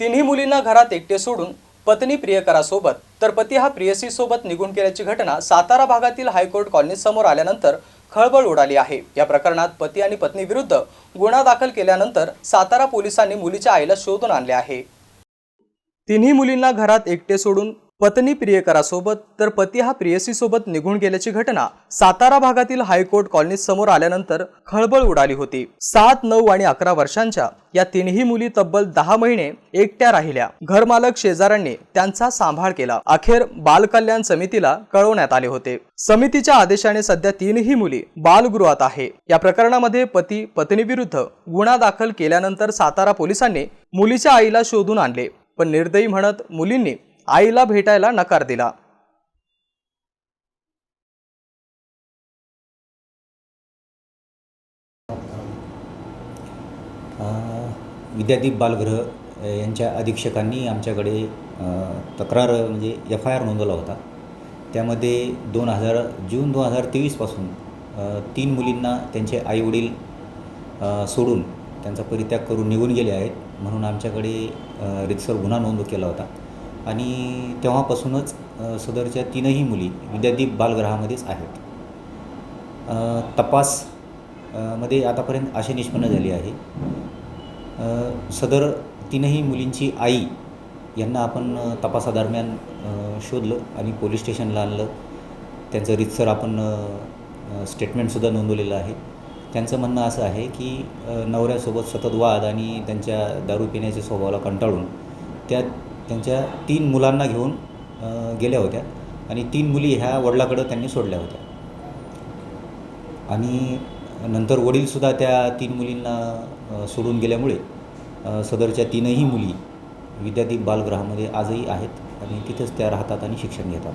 तिन्ही मुलींना घरात एकटे सोडून पत्नी प्रियकरासोबत तर पती हा प्रियसीसोबत निघून गेल्याची घटना सातारा भागातील हायकोर्ट कॉलनी समोर आल्यानंतर खळबळ उडाली आहे. या प्रकरणात पती आणि पत्नी विरुद्ध गुन्हा दाखल केल्यानंतर सातारा पोलिसांनी मुलीच्या आईला शोधून आणले आहे. तिन्ही मुलींना घरात एकटे सोडून पत्नी प्रियकरासोबत तर पती हा प्रियसीसोबत निघून गेल्याची घटना सातारा भागातील हायकोर्ट कॉलनी समोर आल्यानंतर खळबळ उडाली होती. सात नऊ आणि अकरा वर्षांच्या या तिन्ही मुली तब्बल दहा महिने एकट्या राहिल्या. घरमालक शेजाऱ्यांनी त्यांचा सांभाळ केला. अखेर बालकल्याण समितीला कळवण्यात आले होते. समितीच्या आदेशाने सध्या तीनही मुली बालगृहात आहे. या प्रकरणामध्ये पती पत्नीविरुद्ध गुन्हा दाखल केल्यानंतर सातारा पोलिसांनी मुलीच्या आईला शोधून आणले. पण निर्दयी म्हणत मुलींनी आईला भेटायला नकार दिला. विद्यादीप बालगृह यांच्या अधीक्षकांनी आमच्याकडे तक्रार म्हणजे एफ आय आर नोंदवला होता. त्यामध्ये दोन हजार जून दोन हजार तेवीसपासून तीन मुलींना त्यांचे आईवडील सोडून त्यांचा परित्याग करून निघून गेले आहेत म्हणून आमच्याकडे रितसर गुन्हा नोंद केला होता. आणि तेव्हापासूनच सदरच्या तीनही मुली विद्यादीप बालगृहामध्येच आहेत. तपासमध्ये आतापर्यंत अशी निष्पन्न झाली आहे. सदर तीनही मुलींची आई यांना आपण तपासादरम्यान शोधलं आणि पोलीस स्टेशनला आणलं. त्यांचं रितसर आपण स्टेटमेंटसुद्धा नोंदवलेलं आहे. त्यांचं म्हणणं असं आहे की नवऱ्यासोबत सतत वाद आणि त्यांच्या दारू पिण्याच्या स्वभावाला कंटाळून त्या त्यांच्या तीन मुलांना घेऊन गेल्या होत्या. आणि तीन मुली ह्या वडिलाकडं त्यांनी सोडल्या होत्या. आणि नंतर वडीलसुद्धा त्या तीन मुलींना सोडून गेल्यामुळे सदरच्या तीनही मुली विद्यादीप बालगृहामध्ये आजही आहेत आणि तिथंच त्या राहतात आणि शिक्षण घेतात.